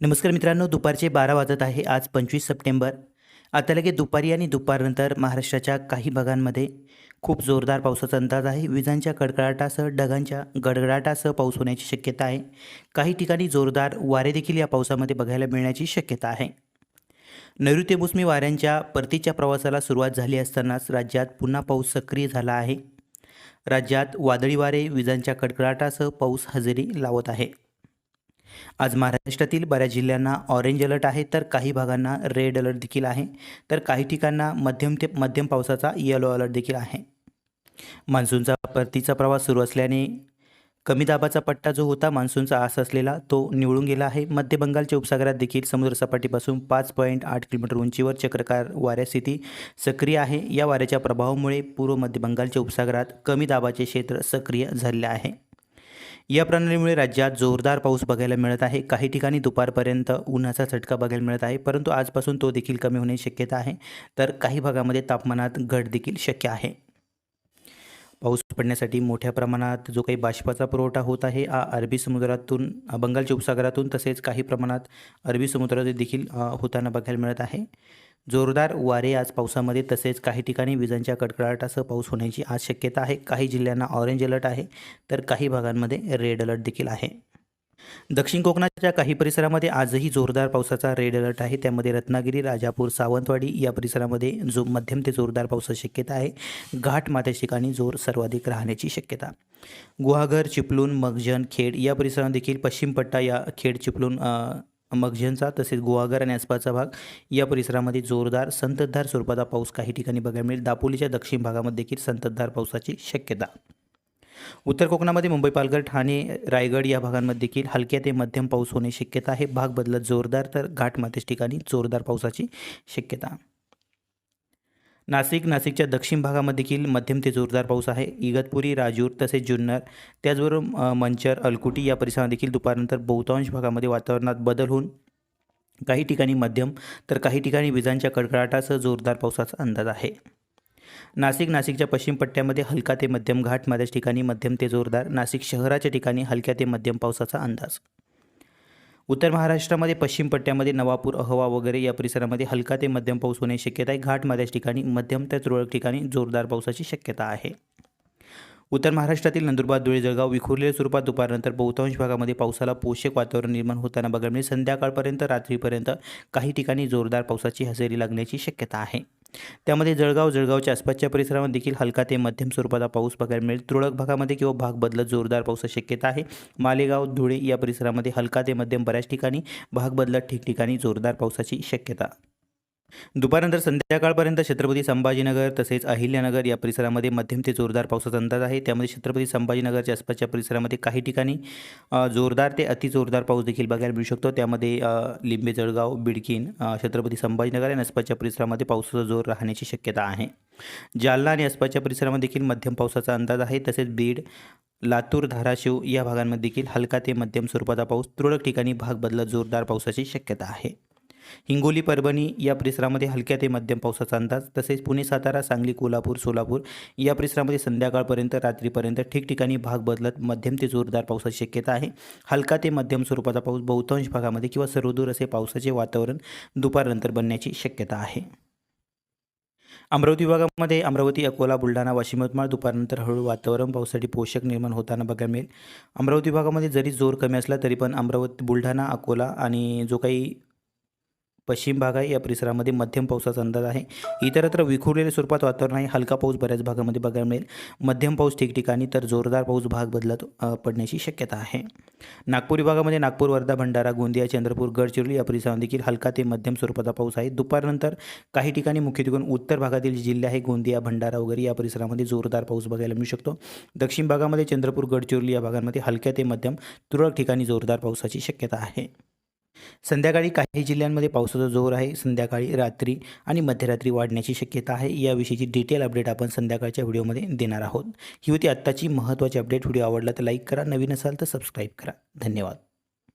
नमस्कार मित्रांनो दुपारचे बारा वाजत आहे. आज पंचवीस सप्टेंबर. आता लगे दुपारी आणि दुपारनंतर महाराष्ट्राच्या काही भागांमध्ये खूप जोरदार पावसाचा अंदाज आहे. विजांच्या कडकडाटासह ढगांच्या गडगडाटासह पाऊस होण्याची शक्यता आहे. काही ठिकाणी जोरदार वारे देखील या पावसामध्ये बघायला मिळण्याची शक्यता आहे. नैऋत्य मोसमी वाऱ्यांच्या परतीच्या प्रवासाला सुरुवात झाली असतानाच राज्यात पुन्हा पाऊस सक्रिय झाला आहे. राज्यात वादळी वारे विजांच्या कडकडाटासह पाऊस हजेरी लावत आहे. आज महाराष्ट्रातील बऱ्याच जिल्ह्यांना ऑरेंज अलर्ट आहे तर काही भागांना रेड अलर्ट देखील आहे तर काही ठिकाणा मध्यम ते मध्यम पावसाचा येलो अलर्ट देखील आहे. मान्सूनचा परतीचा प्रवास सुरू असल्याने कमी दाबाचा पट्टा जो होता मान्सूनचा आस असलेला तो निवळून गेला आहे. मध्य बंगालच्या उपसागरात देखील समुद्रसपाटीपासून पाच पॉईंट आठ किलोमीटर उंचीवर चक्रकार वाऱ्या स्थिती सक्रिय आहे. या वाऱ्याच्या प्रभावामुळे पूर्व मध्य बंगालच्या उपसागरात कमी दाबाचे क्षेत्र सक्रिय झाले आहे. या प्रणालीमुळे राज्यात जोरदार पाऊस बघायला मिळत आहे. काही ठिकाणी दुपारपर्यंत उन्हाचा चटका बघायला मिळत आहे परंतु आजपासून तो देखील कमी होण्याची शक्यता आहे. तर काही भागामध्ये तापमानात घट देखील शक्य आहे. पाऊस पडण्यासाठी मोठ्या प्रमाणात जो काही बाष्पाचा पुरवठा होत आहे हा अरबी समुद्रातून बंगालच्या उपसागरातून तसेच काही प्रमाणात अरबी समुद्रात देखील होताना बघायला मिळत आहे. जोरदार वारे आज पावसामध्ये तसेच काही ठिकाणी विजांच्या कडकडाटासह पाऊस होण्याची आज शक्यता आहे. काही जिल्ह्यांना ऑरेंज अलर्ट आहे तर काही भागांमध्ये रेड अलर्ट देखील आहे. दक्षिण कोकणाच्या काही परिसरामध्ये आजही जोरदार पावसाचा रेड अलर्ट आहे. त्यामध्ये रत्नागिरी राजापूर सावंतवाडी या परिसरामध्ये जो मध्यम ते जोरदार पावसाची शक्यता आहे. घाट माथ्याच्या ठिकाणी जोर सर्वाधिक राहण्याची शक्यता. गुहागर चिपलून मगजन खेड या परिसरात देखील पश्चिम पट्टा या खेड चिपलून मगझनचा तसेच गोवाघर आणि आसपासचा भाग या परिसरामध्ये जोरदार संततधार स्वरूपाचा पाऊस काही ठिकाणी बघायला मिळेल. दापोलीच्या दक्षिण भागामध्ये देखील संततधार पावसाची शक्यता. उत्तर कोकणामध्ये मुंबई पालघर ठाणे रायगड या भागांमध्ये देखील हलक्या ते मध्यम पाऊस होण्याची शक्यता आहे. भाग बदलत जोरदार तर घाटमाथ्याच ठिकाणी जोरदार पावसाची शक्यता. नाशिक नाशिकच्या दक्षिण भागामध्ये देखील मध्यम ते जोरदार पाऊस आहे. इगतपुरी राजूर तसेच जुन्नर त्याचबरोबर मंचर अलकुटी या परिसरादेखील दुपारनंतर बहुतांश भागामध्ये वातावरणात बदल होऊन काही ठिकाणी मध्यम तर काही ठिकाणी विजांच्या कडकडाटासह जोरदार पावसाचा अंदाज आहे. नाशिक नाशिकच्या पश्चिम पट्ट्यामध्ये हलका ते मध्यम घाट माझ्याच ठिकाणी मध्यम ते जोरदार नाशिक शहराच्या ठिकाणी हलक्या ते मध्यम पावसाचा अंदाज. उत्तर महाराष्ट्रामध्ये पश्चिम पट्ट्यामध्ये नवापूर अहवा वगैरे या परिसरामध्ये हलका ते मध्यम पाऊस होण्याची शक्यता आहे. घाट माझ्याच ठिकाणी मध्यम तर तुरळक ठिकाणी जोरदार पावसाची शक्यता आहे. उत्तर महाराष्ट्रातील नंदुरबार धुळे जळगाव विखुरलेल्या स्वरूपात दुपारनंतर बहुतांश भागामध्ये पावसाला पोषक वातावरण निर्माण होताना बघायला मिळेल. संध्याकाळपर्यंत रात्रीपर्यंत काही ठिकाणी जोरदार पावसाची हजेरी लागण्याची शक्यता आहे. त्यामध्ये जळगाव जळगावच्या आसपासच्या परिसरामध्ये देखील हलका ते मध्यम स्वरूपाचा पाऊस बघायला मिळेल. तुरळक भागामध्ये किंवा भाग बदलत जोरदार पावसाची शक्यता आहे. मालेगाव धुळे या परिसरामध्ये हलका ते मध्यम बऱ्याच ठिकाणी भाग बदलत ठिकठिकाणी जोरदार पावसाची शक्यता. दुपारनंतर संध्याकाळपर्यंत छत्रपती संभाजीनगर तसेच अहिल्यानगर या परिसरामध्ये मध्यम ते जोरदार पावसाचा अंदाज आहे. त्यामध्ये छत्रपती संभाजीनगरच्या आसपासच्या परिसरामध्ये काही ठिकाणी जोरदार ते अतिजोरदार पाऊस देखील बघायला मिळू शकतो. त्यामध्ये लिंबे जळगाव बिडकीन छत्रपती संभाजीनगर आणि आसपासच्या परिसरामध्ये पावसाचा जोर राहण्याची शक्यता आहे. जालना आणि आसपासच्या परिसरामध्ये देखील मध्यम पावसाचा अंदाज आहे. तसेच बीड लातूर धाराशिव या भागांमध्ये देखील हलका ते मध्यम स्वरूपाचा पाऊस तुरळक ठिकाणी भाग बदलत जोरदार पावसाची शक्यता आहे. हिंगोली परभणी या परिसरामध्ये हलक्या ते मध्यम पावसाचा अंदाज तसेच पुणे सातारा सांगली कोल्हापूर सोलापूर या परिसरामध्ये संध्याकाळपर्यंत रात्रीपर्यंत ठिकठिकाणी भाग बदलत मध्यम ते जोरदार पावसाची शक्यता आहे. हलका ते मध्यम स्वरूपाचा पाऊस बहुतांश भागामध्ये किंवा सर्वदूर असे पावसाचे वातावरण दुपारनंतर बनण्याची शक्यता आहे. अमरावती विभागामध्ये अमरावती अकोला बुलढाणा वाशिम यवतमाळ दुपारनंतर हळूहळू वातावरण पावसासाठी पोषक निर्माण होताना बघायला मिळेल. अमरावती विभागामध्ये जरी जोर कमी असला तरी पण अमरावती बुलढाणा अकोला आणि जो काही पश्चिम भाग आहे. या परिसरामध्ये मध्यम पावसाचा अंदाज आहे. इतरत्र विखुरलेल्या स्वरूपात वातावरण आहे. हलका पाऊस बऱ्याच भागामध्ये बघायला मिळेल. मध्यम पाऊस ठिकठिकाणी तर जोरदार पाऊस भाग बदलत पडण्याची शक्यता आहे. नागपूर विभागामध्ये नागपूर वर्धा भंडारा गोंदिया चंद्रपूर गडचिरोली या परिसरामध्ये देखील हलका ते मध्यम स्वरूपाचा पाऊस आहे. दुपारनंतर काही ठिकाणी मुख्यत्वेकरून उत्तर भागातील जे जिल्हे आहे गोंदिया भंडारा वगैरे या परिसरामध्ये जोरदार पाऊस बघायला मिळू शकतो. दक्षिण भागामध्ये चंद्रपूर गडचिरोली या भागांमध्ये हलक्या ते मध्यम तुरळक ठिकाणी जोरदार पावसाची शक्यता आहे. संध्याकाळी काही जिल्ह्यांमध्ये पावसाचा जोर आहे. संध्याकाळी रात्री आणि मध्यरात्री वाढण्याची शक्यता आहे. याविषयीची डिटेल अपडेट आपण संध्याकाळच्या व्हिडिओमध्ये देणार आहोत. ही होती आत्ताची महत्त्वाची अपडेट. व्हिडिओ आवडला तर लाईक करा. नवीन असाल तर सबस्क्राईब करा. धन्यवाद.